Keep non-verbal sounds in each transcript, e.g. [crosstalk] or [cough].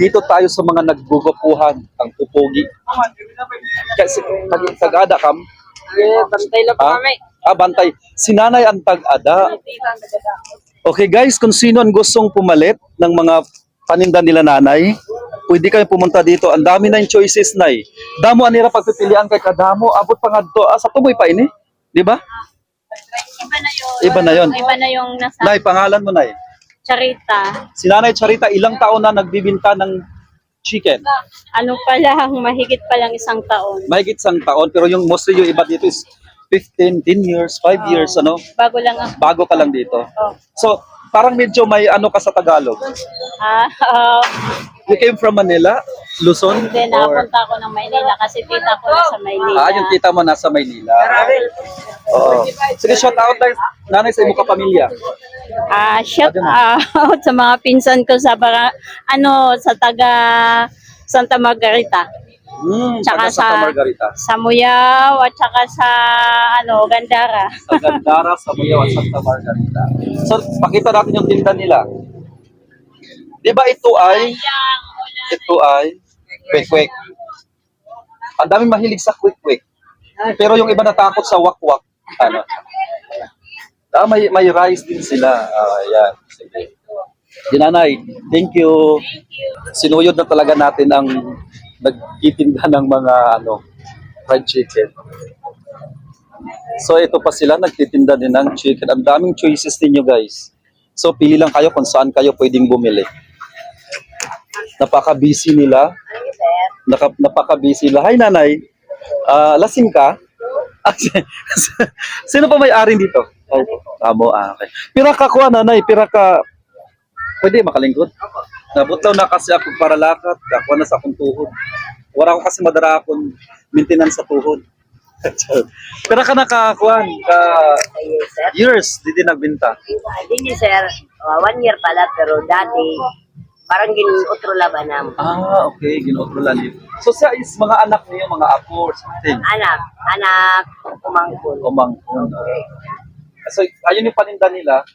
Dito tayo sa mga naggugupuhan, ang pupugi. Kasi pag tagada kam, Eh, bantay lang po ah, kami. ah, bantay. Si nanay ang tagada. Okay guys, kung sino ang gustong pumalit ng mga paninda nila nanay, pwede kayo pumunta dito. Ang dami na yung choices na Damo anira pagpipilian kay kadamo. Abot pa nga to. Ah, sa tumoy pa ini. Di ba? Iba na yun. Iba na yon. Iba na yung nasa Nay, pangalan mo nay. Charita. Si Nanay Charita, ilang taon na nagbibinta ng chicken? Ano pa lang, mahigit pa lang isang taon. Mahigit isang taon, pero yung mostly yung iba dito is 15, 10 years, 5 years, ano? Bago lang ako. Bago ka lang dito. Oh. So, parang medyo may ano ka sa Tagalog. Ah, ah, You came from Manila, Luzon? Hindi, or- napunta ako ng Maynila kasi tita ko nasa Maynila. Ah, yung kita mo nasa Maynila. Oo. Sige, shout out lang, nanay sa imo kapamilya. Ah, shout out sa mga pinsan ko sa bara, ano, sa taga Santa Margarita. Hmm, Tsaka taga Santa sa- Margarita. Sa Muyaw at saka sa ano, Gandara. Sa Gandara, sa Buyaw, at Santa Margarita. So, pakita natin yung tinda nila. Di ba ito ay, ito ay, quick-quick. Ang daming mahilig sa quick-quick. Pero yung iba natakot sa wak-wak. Ano? Ah, may, may rice din sila. Ah, yan. Sige. Dinanay, thank you. Sinuyod na talaga natin ang nagtitinda ng mga ano, fried chicken. So ito pa sila, nagtitinda din ng chicken. Ang daming choices ninyo guys. So pili lang kayo kung saan kayo pwedeng bumili. Napaka-busy nila. Naka, napaka-busy nila. Hi nanay, Ah, lasing ka? Ah, si- [laughs] Sino pa may-ari dito? Amo, ah, okay. Pira ka kuha nanay, pira ka... Pwede makalingkod? Nabutaw na kasi ako para lakat. Ako na sa akong tuhod. Wala ko kasi madara akong maintenance sa tuhod. [laughs] Pero ka nakakuan ka Yes, sir. years di din nagbenta. Hindi sir. Uh, one year pala, pero dati, parang ginutro laban na Ah, okay, ginuutrolan niyo. So sa is mga anak niyo, mga apo or something. anak, anak, umangkol. Umang. So ayun yung paninda nila.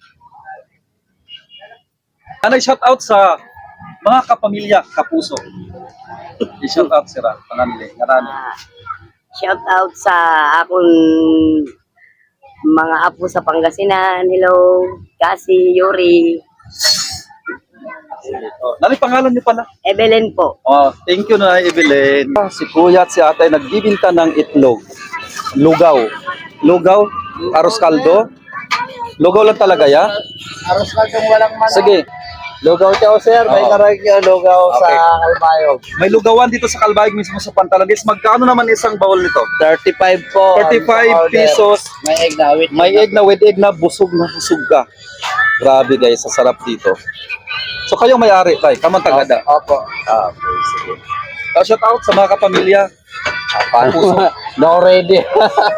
Ano shout out sa mga kapamilya, kapuso. I-shout out sila, panganili, ngarani. Ah, shout out sa akong mga apo sa Pangasinan. Hello, Kasi, Yuri, Oh, nani pangalan niyo pala? Evelyn po. Oh, thank you na Evelyn. Si Kuya at si Ate nagbibinta ng itlog. Lugaw. Lugaw, aros kaldo. Lugaw lang talaga ya? Aros lang kung walang manok. Sige. Lugaw siya, sir. May Oo. karag uh, lugaw sa Okay. Kalbayog. May lugawan dito sa Kalbayog mismo sa Pantalagis. Magkano naman isang bowl nito? 35 po. 35 ang order. pesos. May egg na with May egg na with egg na busog na busog ka. Grabe guys, sa sarap dito. So kayo may-ari tay, kamang tagada. Opo. Ah, okay, sige. Oh, shout out sa mga kapamilya. Kapuso. [laughs] no ready.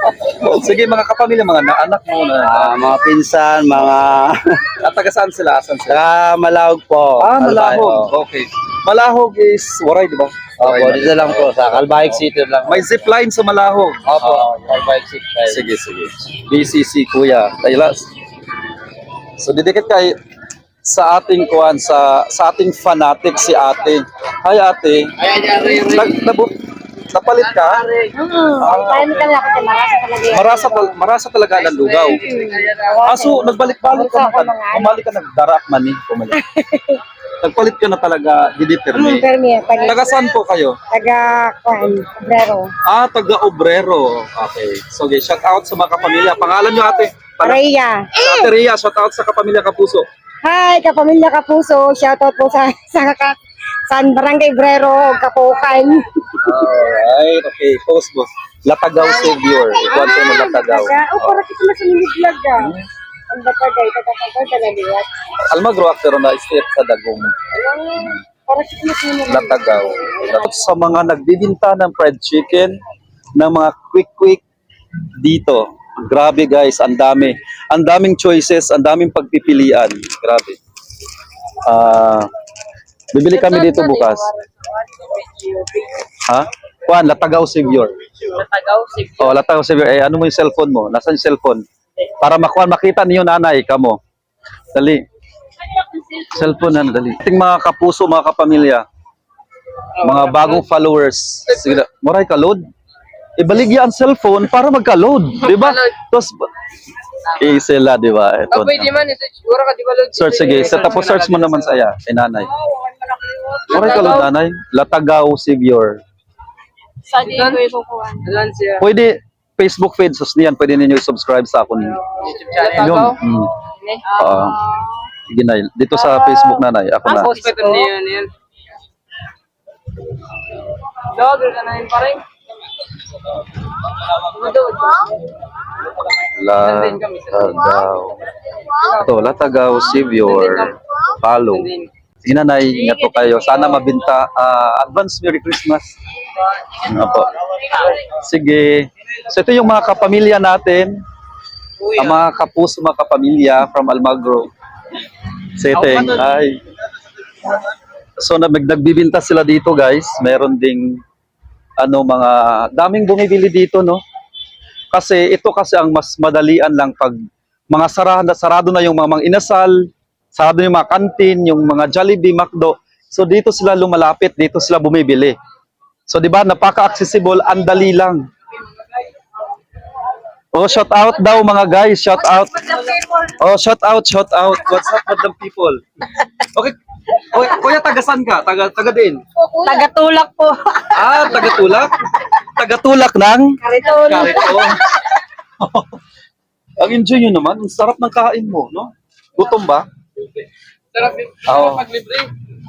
[laughs] sige mga kapamilya, mga na anak mo na. Ah, mga pinsan, mga [laughs] At taga saan sila? Asan sila? saka malawag po. Ah. Malahog. Okay. Malahog is Waray, di ba? Opo, Waray. dito lang po. Sa Kalbayog City lang. May zipline sa Malahog. Opo, Kalbayog City. Sige, sige. BCC, kuya. Taylas. So, didikit kay sa ating kuan sa sa ating fanatic si ate. Hi ate. Nag, nabu- napalit ka? Mo talaga ako marasa talaga yan. Marasa, tal- marasa talaga ng lugaw. Aso, nagbalik-balik ka na. Bumalik ka nagdarak man eh. Bumalik. [laughs] Nagpalit ka na talaga, didetermine. Permi, pag Taga saan po kayo? taga Kwan, Obrero. Ah, taga Obrero. Okay. So, okay, shout out sa mga kapamilya. Pangalan nyo ate? Pana- Rhea. Ate Rhea, shout out sa kapamilya Kapuso. Hi, kapamilya Kapuso. Shoutout po sa sa kaka, San Barangay Obrero, Kapukan. Alright, okay. Post boss. Latagaw Savior. Ikuan ko mo Latagaw. Oh, para kita na sa vlog ka. Ang batagay, taga-taga ka na liwat. Almagro pero na state sa Dagong. Para kita na sa Latagaw. Sa mga nagbibinta ng fried chicken, ng mga quick-quick dito. Grabe guys, ang dami. Ang daming choices, ang daming pagpipilian. Grabe. Ah, bibili kami dito bukas. Ha? Juan, Latagaw Savior. Natagaw, si Oh, Latagaw Savior. Eh, ano mo yung cellphone mo? Nasaan yung cellphone? Para makuha, makita niyo nanay, kamo. Dali. Cellphone na, dali. Ating mga kapuso, mga kapamilya, mga bagong followers. Sige moray ka load. Ibaligya ang cellphone para magka-load, di ba? Tapos, eh, sila, di ba? Ito Pwede na. man, siguro ka di ba? Search, sige. Sa tapos search mo naman saya, kay nanay. Moray ka load, nanay. Latagaw, Savior. Sa di ko ikukuha. Pwede, Facebook pages niyan, pwede ninyo subscribe sa akon. YouTube channel. Yun. Mm. Ah, sige na, dito sa Facebook nanay, ako na. Post pa niyan, yan. Vlogger ka na yun, parang. Latagaw. Ito, Latagaw, Savior, Palo. Sige nanay, ingat po kayo. Sana mabinta. Ah, advance Merry Christmas. Ano po. Sige. So ito yung mga kapamilya natin. Ang mga kapuso, mga kapamilya from Almagro. Setting. Ay. So na nagbibinta sila dito guys. Meron ding ano mga daming bumibili dito no. Kasi ito kasi ang mas madalian lang pag mga sarado, sarado na yung mga, mga inasal, sarado yung mga kantin, yung mga Jollibee, McDo. So dito sila lumalapit, dito sila bumibili. So 'di ba, napaka-accessible, ang dali lang. Oh, shout out daw mga guys, shout out. Oh, shout out, shout out. What's up with the people? Okay. Kuya, kuya taga-san ka? Taga taga din. Tagatulak po. Ah, taga-tulak. Taga-tulak ng Kariton. Kariton. [laughs] Ang enjoy nyo naman. Ang sarap ng kain mo, no? Gutom ba? Sarap yung Oo. pag libre.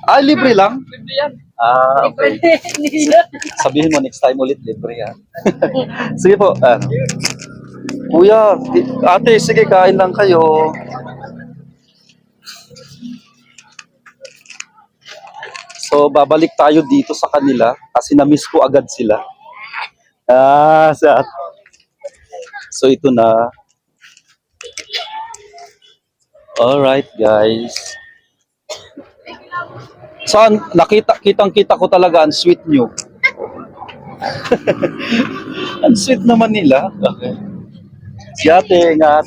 Ah, libre lang? Libre yan. Ah, okay. [laughs] Sabihin mo next time ulit, libre yan. [laughs] sige po. Ano? Kuya, ate, sige, kain lang kayo. So, babalik tayo dito sa kanila kasi na-miss ko agad sila. Ah, sa... So, ito na. Alright, guys. Saan nakita kitang kita ko talaga ang sweet nyo. [laughs] ang sweet naman nila. Okay. Si ate, ingat.